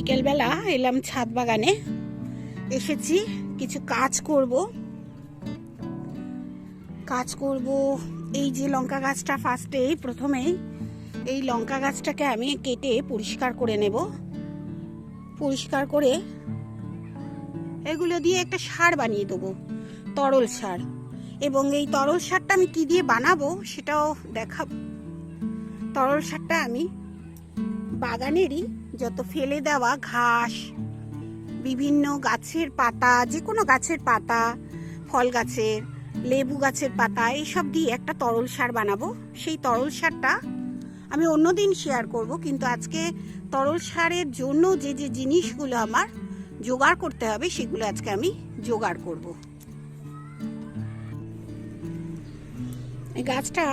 বিকেলবেলা এলাম ছাদ বাগানে। এসেছি, কিছু কাজ করব। কাজ করব, এই যে লঙ্কা গাছটা ফার্স্টে প্রথমেই এই লঙ্কা গাছটাকে আমি কেটে পরিষ্কার করে নেব। পরিষ্কার করে এগুলো দিয়ে একটা সার বানিয়ে দেবো, তরল সার। এবং এই তরল সারটা আমি কি দিয়ে বানাবো সেটাও দেখাবো। তরল সারটা আমি বাগানেরই যত ফেলে দেওয়া ঘাস, বিভিন্ন গাছের পাতা যে কোনো গাছের পাতা, ফল গাছের, লেবু গাছের পাতা, এইসব দিয়ে একটা তরল সার বানাবো। সেই তরল সারটা আমি অন্যদিন শেয়ার করব, কিন্তু আজকে তরল সারের জন্য যে যে জিনিসগুলো আমার জোগাড় করতে হবে, সেগুলো আজকে আমি জোগাড় করব। এই গাছটা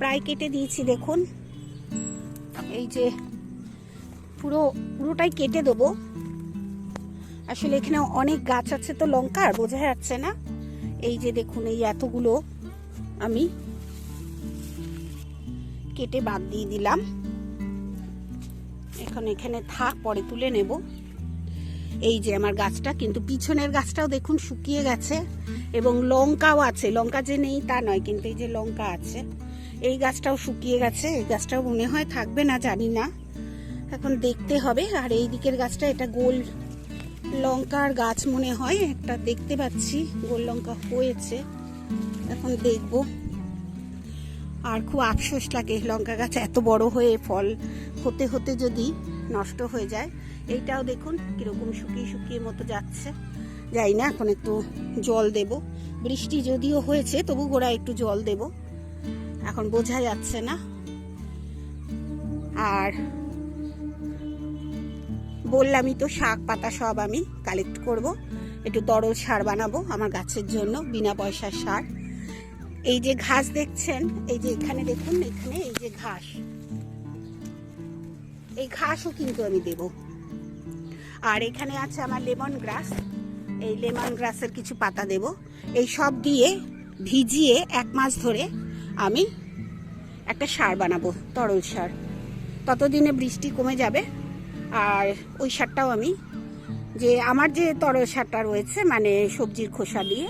প্রায় কেটে দিয়েছি, দেখুন। এই যে পুরো, পুরোটাই কেটে দেবো। আসলে এখানে অনেক গাছ আছে তো লঙ্কার বোঝা যাচ্ছে না। এই যে দেখুন, এই এতগুলো আমি কেটে বাদ দিয়ে দিলাম। এখন এখানে থাক, পরে তুলে নেব। এই যে আমার গাছটা, কিন্তু পিছনের গাছটাও দেখুন শুকিয়ে গেছে, এবং লঙ্কাও আছে। লঙ্কা যে নেই তা নয়, কিন্তু এই যে লঙ্কা আছে, এই গাছটাও শুকিয়ে গেছে। এই গাছটাও মনে হয় থাকবে না, জানি না। এখন দেখতে হবে। আর এই দিকের গাছটা, এটা গোল লঙ্কার গাছ মনে হয়, একটা দেখতে পাচ্ছি, গোল লঙ্কা হয়েছে। এখন দেখব। আর খুব আফসোস লাগে, লঙ্কা গাছ এত বড় হয়ে ফল হতে হতে যদি নষ্ট হয়ে যায়। এইটাও দেখুন, কীরকম শুকিয়ে শুকিয়ে মতো যাচ্ছে। যাই না, এখন একটু জল দেব। বৃষ্টি যদিও হয়েছে, তবু গোড়া একটু জল দেব। এখন বোঝা যাচ্ছে না। আর বললামই তো, শাক, পাতা সব আমি কালেক্ট করব। একটু তরল সার বানাবো আমার গাছের জন্য, বিনা পয়সার সার। এই যে ঘাস দেখছেন, এই যে এখানে দেখুন, এখানে এই যে ঘাস। এই ঘাসও কিন্তু আমি দেব। আর এখানে আছে আমার লেমন গ্রাস। এই লেমন গ্রাসের কিছু পাতা দেব। এই সব দিয়ে ভিজিয়ে এক মাস ধরে আমি একটা সার বানাবো, তরল সার। ততদিনে বৃষ্টি কমে যাবে আর ওই সারটাও আমি, যে আমার যে তরল সারটা রয়েছে মানে সবজির খোসা দিয়ে,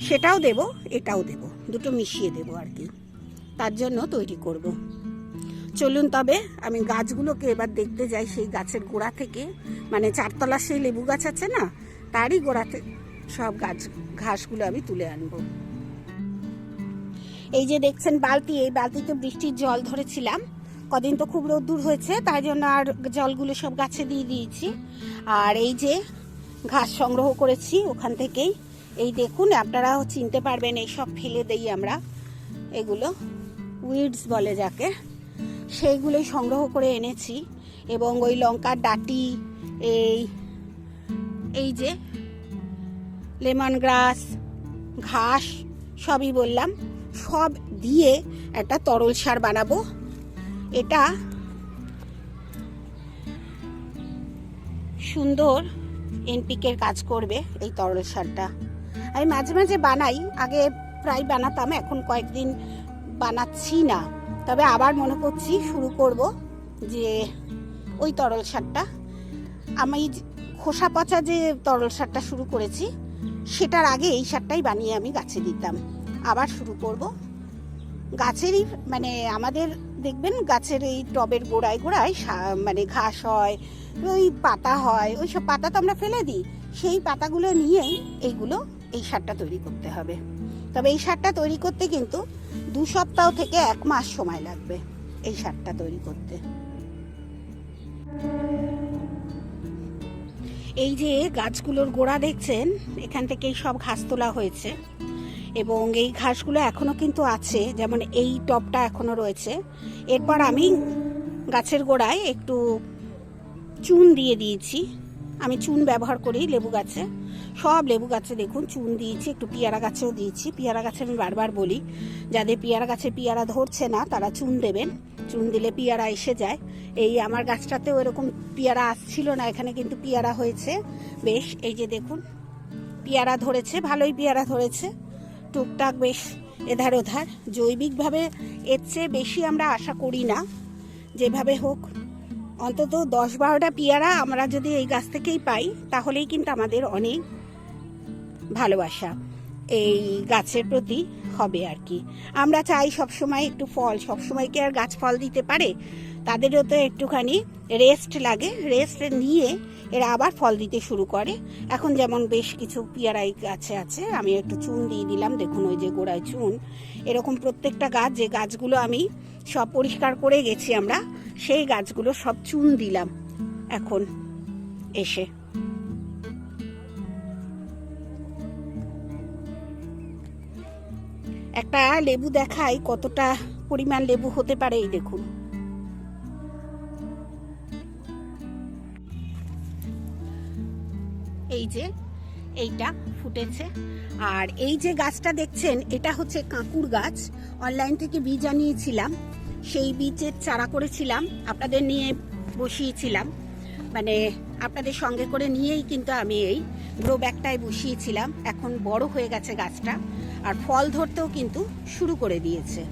সেটাও দেব, এটাও দেব, দুটো মিশিয়ে দেব আর কি। তার জন্য তৈরি করব। চলুন তবে, আমি গাছগুলোকে এবার দেখতে যাই, সেই গাছের গোড়া থেকে। মানে চারতলা সেই লেবু গাছ আছে না, তারই গোড়াতে সব গাছ, ঘাসগুলো আমি তুলে আনব। এই যে দেখছেন বালতি, এই বালতিতে বৃষ্টির জল ধরেছিলাম। কদিন তো খুব রোদ্দুর হয়েছে, তাই জন্য আর জলগুলো সব গাছে দিয়ে দিয়েছি। আর এই যে ঘাস সংগ্রহ করেছি ওখান থেকেই। এই দেখুন, আপনারাও চিনতে পারবেন, এই সব ফেলে দেই আমরা। এগুলো উইডস বলে যাকে। সেইগুলোই সংগ্রহ করে এনেছি। এবং ওই লঙ্কার ডাটি, এই এই যে লেমন গ্রাস ঘাস, সবই বললাম। সব দিয়ে একটা তরল সার বানাবো। এটা সুন্দর এনপিকের কাজ করবে এই তরল সারটা। আমি মাঝে মাঝে বানাই, আগে প্রায় বানাতাম, এখন কয়েকদিন বানাচ্ছি না। তবে আবার মনে করছি, শুরু করব যে ওই তরল সারটা। আমি খোসা পচা যে তরল সারটা শুরু করেছি, সেটার আগে এই সারটাই বানিয়ে আমি গাছে দিতাম। আবার শুরু করব। গাছেরই মানে আমাদের দেখবেন গাছের এই টবের গোড়ায় গোড়ায় মানে ঘাস হয়, ওই পাতা হয়, ওই সব পাতা তো আমরা ফেলে দিই। সেই পাতাগুলো নিয়েই এইগুলো, এই সারটা তৈরি করতে হবে। তবে এই সারটা তৈরি করতে কিন্তু দু সপ্তাহ থেকে এক মাস সময় লাগবে এই সারটা তৈরি করতে। এই যে গাছগুলোর গোড়া দেখছেন, এখান থেকেই সব ঘাস তোলা হয়েছে। এবং এই ঘাসগুলো এখনও কিন্তু আছে, যেমন এই টবটা এখনও রয়েছে। এরপর আমি গাছের গোড়ায় একটু চুন দিয়ে দিয়েছি। আমি চুন ব্যবহার করি লেবু গাছে। সব লেবু গাছে দেখুন, চুন দিয়েছি, একটু পেয়ারা গাছেও দিয়েছি। পেয়ারা গাছে আমি বারবার বলি, যাদের পেয়ারা গাছে পেয়ারা ধরছে না, তারা চুন দেবেন। চুন দিলে পেয়ারা এসে যায়। এই আমার গাছটাতেও এরকম পেয়ারা আসছিল না, এখানে কিন্তু পেয়ারা হয়েছে। বেশ, এই যে দেখুন, পেয়ারা ধরেছে, ভালোই পেয়ারা ধরেছে। টুকটাক বেশ এধার ওধার। জৈবিকভাবে এর চেয়ে বেশি আমরা আশা করি না। যেভাবে হোক, অন্তত দশ বারোটা পেয়ারা আমরা যদি এই গাছ থেকেই পাই, তাহলেই কিন্তু আমাদের অনেক ভালোবাসা এই গাছের প্রতি হবে আর কি। আমরা চাই সবসময় একটু ফল, সবসময় কি আর গাছ ফল দিতে পারে? তাদেরও তো একটুখানি রেস্ট লাগে। রেস্ট নিয়ে এরা আবার ফল দিতে শুরু করে। এখন যেমন বেশ কিছু পেয়ারাই গাছে আছে, আমি একটু চুন দিয়ে দিলাম। দেখুন ওই যে গোড়ায় চুন। এরকম প্রত্যেকটা গাছ, যে গাছগুলো আমি সব পরিষ্কার করে গেছি আমরা, সেই গাছগুলো সব চুন দিলাম এখন এসে। একটা লেবু দেখাই কতটা পরিমাণ লেবু হতে পারে, এই দেখুন। এই যে, এইটা ফুটেছে। আর এই যে গাছটা দেখছেন, এটা হচ্ছে কাঁকুর গাছ। অনলাইন থেকে বীজ আনিয়েছিলাম। সেই বীজের চারা করেছিলাম, আপনাদের নিয়ে বসিয়েছিলাম। মানে আপনাদের সঙ্গে করে নিয়েই কিন্তু আমি এই গ্রো ব্যাগটায় বসিয়েছিলাম। এখন বড় হয়ে গেছে গাছটা, আর ফল ধরতেও কিন্তু শুরু করে দিয়েছে।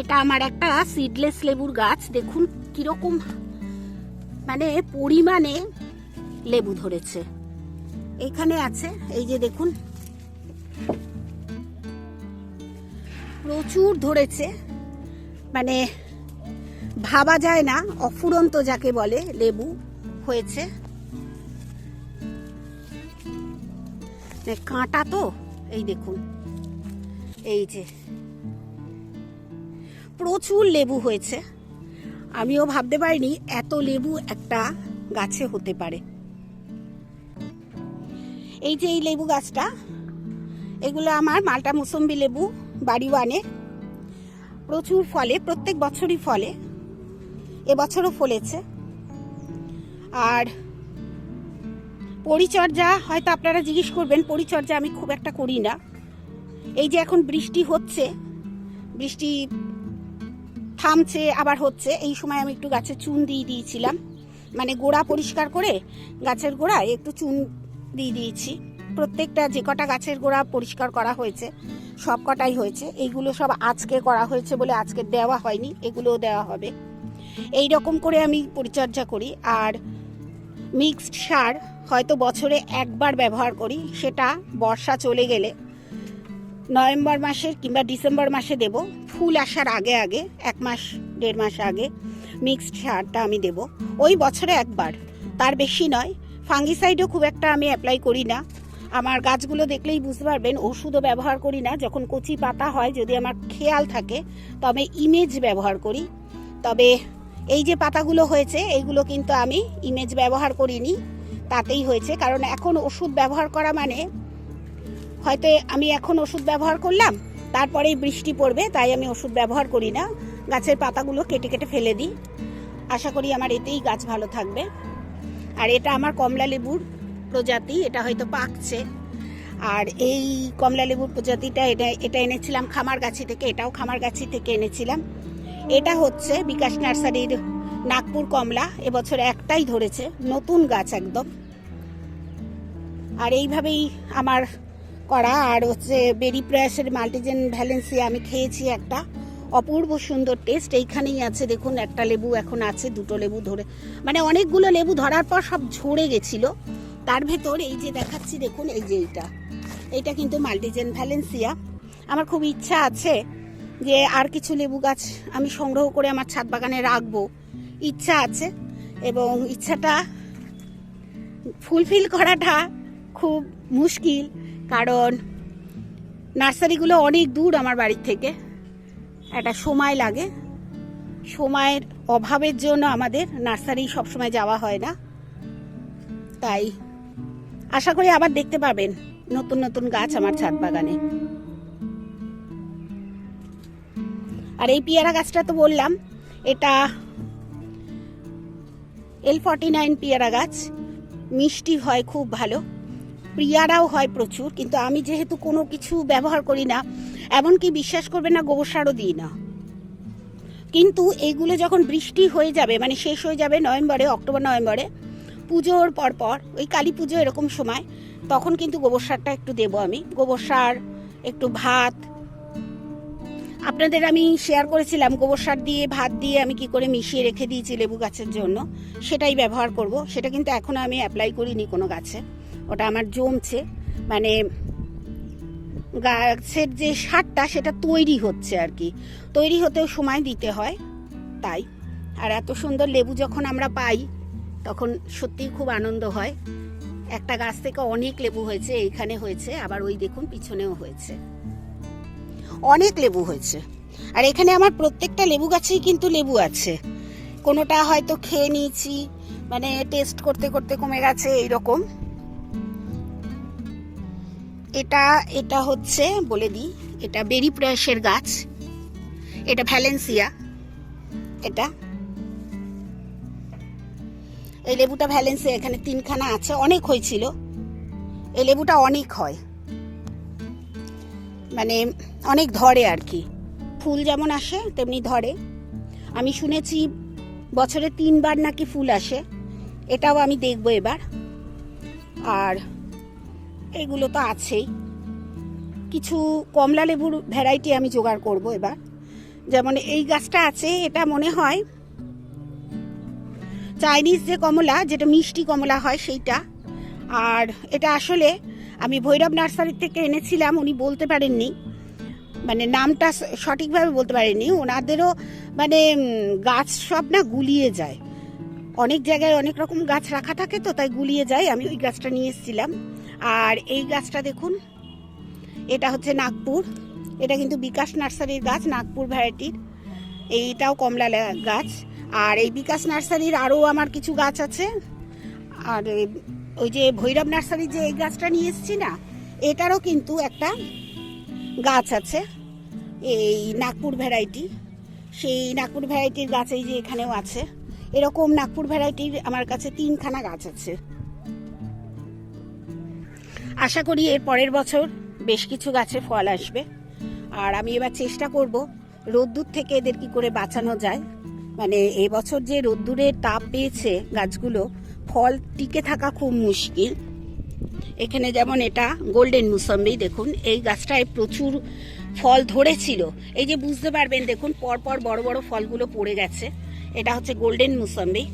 এটা আমার একটা সিডলেস লেবুর গাছ, দেখুন কীরকম মানে পরিমাণে লেবু ধরেছে। এখানে আছে, এই যে দেখুন। প্রচুর ধরেছে। মানে ভাবা যায় না, অফুরন্ত যাকে বলে লেবু হয়েছে। কাঁটা তো, এই দেখুন। এই যে। প্রচুর লেবু হয়েছে। আমিও ভাবতে পারিনি এত লেবু একটা গাছে হতে পারে। এই যে এই লেবু গাছটা, এগুলো আমার মালটা মুসম্বি লেবু, বাড়ি ওয়ানে। প্রচুর ফলে, প্রত্যেক বছরই ফলে, এবছরও ফলেছে। আর পরিচর্যা, হয়তো আপনারা জিজ্ঞেস করবেন, পরিচর্যা আমি খুব একটা করি না। এই যে এখন বৃষ্টি হচ্ছে, বৃষ্টি থামছে, আবার হচ্ছে। এই সময় আমি একটু গাছে চুন দিয়ে দিয়েছিলাম। মানে গোড়া পরিষ্কার করে গাছের গোড়ায় একটু চুন দিয়ে দিয়েছি। প্রত্যেকটা যে কটা গাছের গোড়া পরিষ্কার করা হয়েছে, সব কটাই হয়েছে। এইগুলো সব আজকে করা হয়েছে বলে আজকে দেওয়া হয়নি, এগুলোও দেওয়া হবে। এই রকম করে আমি পরিচর্যা করি। আর মিক্সড সার হয়তো বছরে একবার ব্যবহার করি, সেটা বর্ষা চলে গেলে নভেম্বর মাসের কিংবা ডিসেম্বর মাসে দেব। ফুল আসার আগে আগে, এক মাস, দেড় মাস আগে মিক্সড সারটা আমি দেব। ওই বছরে একবার। তার বেশি নয়। ফাঙ্গিসাইডও খুব একটা আমি অ্যাপ্লাই করি না। আমার গাছগুলো দেখলেই বুঝতে পারবেন, ওষুধও ব্যবহার করি না। যখন কচি পাতা হয়, যদি আমার খেয়াল থাকে, তবে ইমেজ ব্যবহার করি। তবে এই যে পাতাগুলো হয়েছে, এইগুলো কিন্তু আমি ইমেজ ব্যবহার করিনি। তাতেই হয়েছে। কারণ এখন ওষুধ ব্যবহার করা মানে হয়তো আমি এখন ওষুধ ব্যবহার করলাম, তারপরেই বৃষ্টি পড়বে, তাই আমি ওষুধ ব্যবহার করি না। গাছের পাতাগুলো কেটে কেটে ফেলে দিই। আশা করি আমার এতেই গাছ ভালো থাকবে। আর এটা আমার কমলা লেবুর প্রজাতি, এটা হয়তো পাকছে। আর এই কমলা লেবুর প্রজাতিটা, এটা এটা এনেছিলাম খামারগাছি থেকে, এটাও খামারগাছি থেকে এনেছিলাম। এটা হচ্ছে বিকাশ নার্সারির নাগপুর কমলা, এবছর একটাই ধরেছে, নতুন গাছ একদম। আর এইভাবেই আমার করা, আর হচ্ছে বেরি প্রয়াসের মাল্টিজেন ভ্যালেন্সিয়া আমি খেয়েছি একটা। অপূর্ব সুন্দর টেস্ট এইখানেই আছে দেখুন, একটা লেবু এখন আছে, দুটো লেবু ধরে। মানে অনেকগুলো লেবু ধরার পর সব ঝরে গেছিল। তার ভেতর এই যে দেখাচ্ছি, দেখুন, এই যে এইটা। এইটা কিন্তু মাল্টিজেন ভ্যালেন্সিয়া। আমার খুব ইচ্ছা আছে যে আর কিছু লেবু গাছ আমি সংগ্রহ করে আমার ছাদ বাগানে রাখব। ইচ্ছা আছে, এবং ইচ্ছাটা ফুলফিল করাটা খুব মুশকিল। কারণ নার্সারিগুলো অনেক দূর আমার বাড়ির থেকে। একটা সময় লাগে। সময়ের অভাবের জন্য আমাদের নার্সারি সবসময় যাওয়া হয় না। তাই আশা করি আবার দেখতে পাবেন নতুন নতুন গাছ আমার ছাদ বাগানে। আর এই পেয়ারা গাছটা তো বললাম, এটা এল ফর্টি নাইন পেয়ারা গাছ। মিষ্টি হয় খুব ভালো। পেয়ারাও হয় প্রচুর, কিন্তু আমি যেহেতু কোনো কিছু ব্যবহার করি না, এমনকি বিশ্বাস করবে না গোবর সারও দিই না। কিন্তু এইগুলো যখন বৃষ্টি হয়ে যাবে মানে শেষ হয়ে যাবে নভেম্বরে, অক্টোবর, নভেম্বরে, পুজোর পর পর, ওই কালী পুজো এরকম সময়, তখন কিন্তু গোবর সারটা একটু দেবো আমি। গোবর সার, একটু ভাত। আপনাদের আমি শেয়ার করেছিলাম, গোবর সার দিয়ে, ভাত দিয়ে আমি কি করে মিশিয়ে রেখে দিয়েছি লেবু গাছের জন্য, সেটাই ব্যবহার করব। সেটা কিন্তু এখনও আমি অ্যাপ্লাই করিনি কোনো গাছে। ওটা আমার জমছে। মানে গাছের যে সারটা সেটা তৈরি হচ্ছে আর কি। তৈরি হতেও সময় দিতে হয়, তাই। আর এত সুন্দর লেবু যখন আমরা পাই, তখন সত্যিই খুব আনন্দ হয়। একটা গাছ থেকে অনেক লেবু হয়েছে, এইখানে হয়েছে, আবার ওই দেখুন পিছনেও হয়েছে। অনেক লেবু হয়েছে। আর এখানে আমার প্রত্যেকটা লেবু গাছেই কিন্তু লেবু আছে। কোনোটা হয়তো খেয়ে নিয়েছি মানে টেস্ট করতে করতে কমে গেছে, এইরকম। এটা এটা হচ্ছে, বলে দিই এটা বেরি প্রয়াসের গাছ। এটা ভ্যালেন্সিয়া। এটা। এই লেবুটা ভ্যালেন্সিয়া, এখানে তিনখানা আছে, অনেক হয়েছিল। এই লেবুটা অনেক হয়। মানে অনেক ধরে আর কি। ফুল যেমন আসে, তেমনি ধরে। আমি শুনেছি বছরে তিনবার নাকি ফুল আসে। এটাও আমি দেখব এবার। আর এগুলো তো আছেই। কিছু কমলা লেবুর ভ্যারাইটি আমি জোগাড় করব এবার। যেমন এই গাছটা আছে, এটা মনে হয় চাইনিজ যে কমলা, যেটা মিষ্টি কমলা হয় সেইটা। আর এটা আসলে আমি ভৈরব নার্সারির থেকে এনেছিলাম, উনি বলতে পারেননি। মানে নামটা সঠিকভাবে বলতে পারেননি। ওনাদেরও মানে গাছ সব না গুলিয়ে যায়। অনেক জায়গায় অনেক রকম গাছ রাখা থাকে তো, তাই গুলিয়ে যায়। আমি ওই গাছটা নিয়ে এসেছিলাম। আর এই গাছটা দেখুন, এটা হচ্ছে নাগপুর। এটা কিন্তু বিকাশ নার্সারির গাছ, নাগপুর ভ্যারাইটির। এইটাও কমলা গাছ। আর এই বিকাশ নার্সারির আরও আমার কিছু গাছ আছে। আর ওই যে ভৈরব নার্সারির যে এই গাছটা নিয়ে এসেছি না, এটারও কিন্তু একটা গাছ আছে। এই নাগপুর ভ্যারাইটি, সেই নাগপুর ভ্যারাইটির গাছ এই যে এখানেও আছে। এরকম নাগপুর ভ্যারাইটির আমার কাছে তিনখানা গাছ আছে। আশা করি এর পরের বছর বেশ কিছু গাছে ফল আসবে। আর আমি এবার চেষ্টা করব রোদ্দুর থেকে এদের কি করে বাঁচানো যায়। মানে এবছর যে রোদ্দুরের তাপ পেয়েছে গাছগুলো, ফল টিকে থাকা খুব মুশকিল। এখানে যেমন এটা গোল্ডেন মুসম্বি, দেখুন, এই গাছটায় প্রচুর ফল ধরেছিল। এই যে বুঝতে পারবেন, দেখুন, পরপর বড় বড় ফলগুলো পড়ে গেছে। এটা হচ্ছে গোল্ডেন মুসম্বি।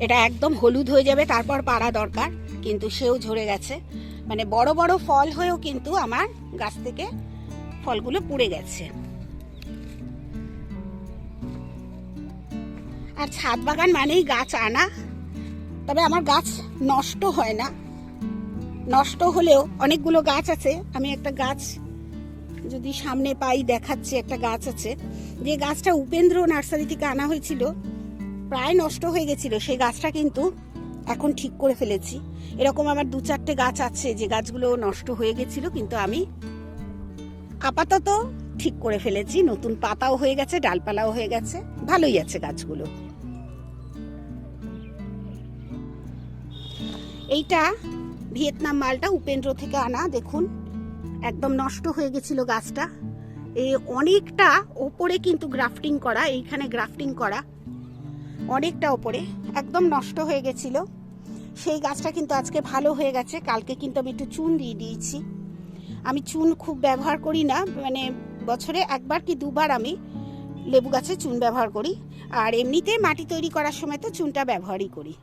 এটা একদম হলুদ হয়ে যাবে, তারপর পাড়া দরকার, কিন্তু সেও ঝরে গেছে। মানে বড় বড় ফল হয়েও কিন্তু আমার গাছ থেকে ফলগুলো পুড়ে গেছে। আর ছাদ বাগান মানেই গাছ আনা। তবে আমার গাছ নষ্ট হয় না। নষ্ট হলেও অনেকগুলো গাছ আছে। আমি একটা গাছ যদি সামনে পাই, দেখাচ্ছি, একটা গাছ আছে। যে গাছটা উপেন্দ্র নার্সারি থেকে আনা হয়েছিল, প্রায় নষ্ট হয়ে গেছিল। সেই গাছটা কিন্তু এখন ঠিক করে ফেলেছি। এরকম আমার দু চারটে গাছ আছে, যে গাছগুলো নষ্ট হয়ে গেছিল, কিন্তু আমি আপাতত ঠিক করে ফেলেছি। নতুন পাতাও হয়ে গেছে, ডালপালাও হয়ে গেছে। ভালোই আছে গাছগুলো। এইটা ভিয়েতনাম মালটা, উপেন্দ্র থেকে আনা, দেখুন। একদম নষ্ট হয়ে গেছিল গাছটা। এই অনেকটা ওপরে কিন্তু গ্রাফটিং করা, এইখানে গ্রাফটিং করা। অনেকটা ওপরে, একদম নষ্ট হয়ে গেছিল। সেই গাছটা কিন্তু আজকে ভালো হয়ে গেছে। কালকে কিন্তু আমি একটু চুন দিয়ে দিয়েছি। আমি চুন খুব ব্যবহার করি না মানে বছরে একবার কি দুবার আমি লেবু গাছে চুন ব্যবহার করি। আর এমনিতে মাটি তৈরি করার সময় তো চুনটা ব্যবহারই করি।